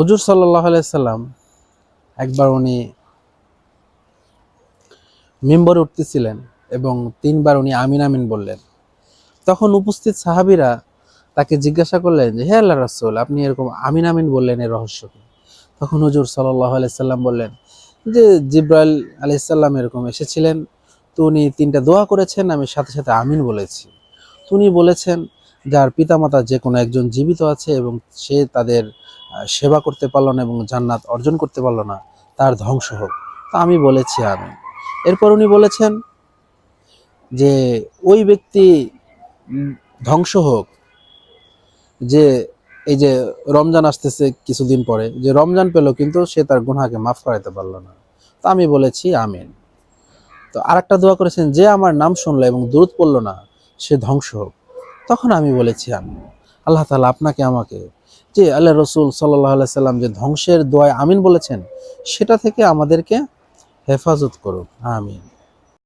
হুজুর সাল্লাহ সাল্লাম একবার উনি মেম্বরে উঠতেছিলেন এবং তিনবার উনি আমিন আমিন বললেন। তখন উপস্থিত সাহাবিরা তাকে জিজ্ঞাসা করলেন যে, হে আল্লাহ রাসূল, আপনি এরকম আমিন আমিন বললেন, এর রহস্য তখন হুজুর সাল্লাহ সাল্লাম বললেন যে, জিব্রাইল আলাইসাল্লাম এরকম এসেছিলেন, তো উনি তিনটা দোয়া করেছেন, আমি সাথে সাথে আমিন বলেছি। তো উনি বলেছেন, যার পিতামাতা যে কোনো একজন জীবিত আছে এবং সে তাদের সেবা করতে পারল না এবং জান্নাত অর্জন করতে পারল না, তার ধ্বংস হোক। তা আমি বলেছি আমি এরপর উনি বলেছেন যে, ওই ব্যক্তি ধ্বংস হোক, যে, এই যে রমজান আসতেছে কিছুদিন পরে, যে রমজান পেল কিন্তু সে তার গুনাহকে মাফ করাতে পারল না। তো আমি বলেছি, আমিন। তো আর একটা দোয়া করেছেন, যে আমার নাম শুনলো এবং দূরত পড়ল না, সে ধ্বংস হোক। তখন আমি বলেছি, আমিন। আল্লাহ তালা আপনাকে, আমাকে। যে আল্লাহ রসুল সাল্লাহ সাল্লাম যে ধ্বংসের দোয়ায় আমিন বলেছেন, সেটা থেকে আমাদেরকে হেফাজত করুক আমিন।